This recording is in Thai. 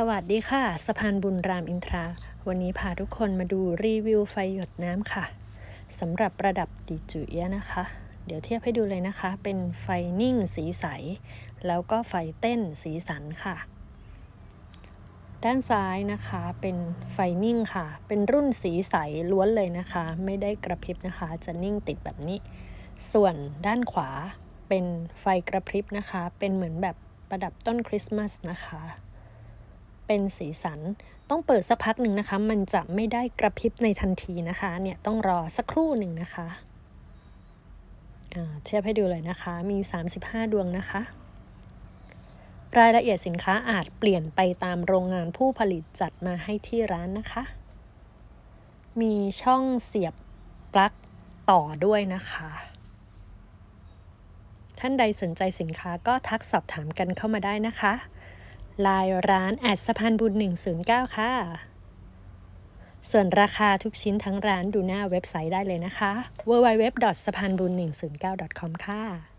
สวัสดีค่ะ สะพานบุญรามอินทรา วันนี้พาทุกคนมาดูรีวิวไฟหยดน้ำค่ะสำหรับประดับดิจุเอียะนะคะ เดี๋ยวเทียบให้ดูเลยนะคะ เป็นไฟนิ่งสีใส แล้วก็ไฟเต้นสีสันค่ะ ด้านซ้ายนะคะเป็นไฟนิ่งค่ะ เป็นรุ่นสีใสล้วนเลยนะคะ ไม่ได้กระพริบนะคะ จะนิ่งติดแบบนี้ ส่วนด้านขวาเป็นไฟกระพริบนะคะ เป็นเหมือนแบบประดับต้นคริสต์มาสนะคะ เป็นสีสัน ต้องเปิดสักพักหนึ่งนะคะ มันจะไม่ได้กระพริบในทันทีนะคะ เนี่ยต้องรอสักครู่หนึ่งนะคะเทียบให้ดูเลยนะคะ มี 35 ดวงนะคะ รายละเอียดสินค้าอาจเปลี่ยนไปตามโรงงานผู้ผลิตจัดมาให้ที่ร้านนะคะ มีช่องเสียบปลั๊กต่อด้วยนะคะ ท่านใดสนใจสินค้าก็ทักสอบถามกันเข้ามาได้นะคะ ลายร้านแอดสะพานบุญ 109 ค่ะ ส่วนราคาทุกชิ้นทั้งร้านดูหน้าเว็บไซต์ได้เลยนะคะ www. สะพานบุญ109 com ค่ะ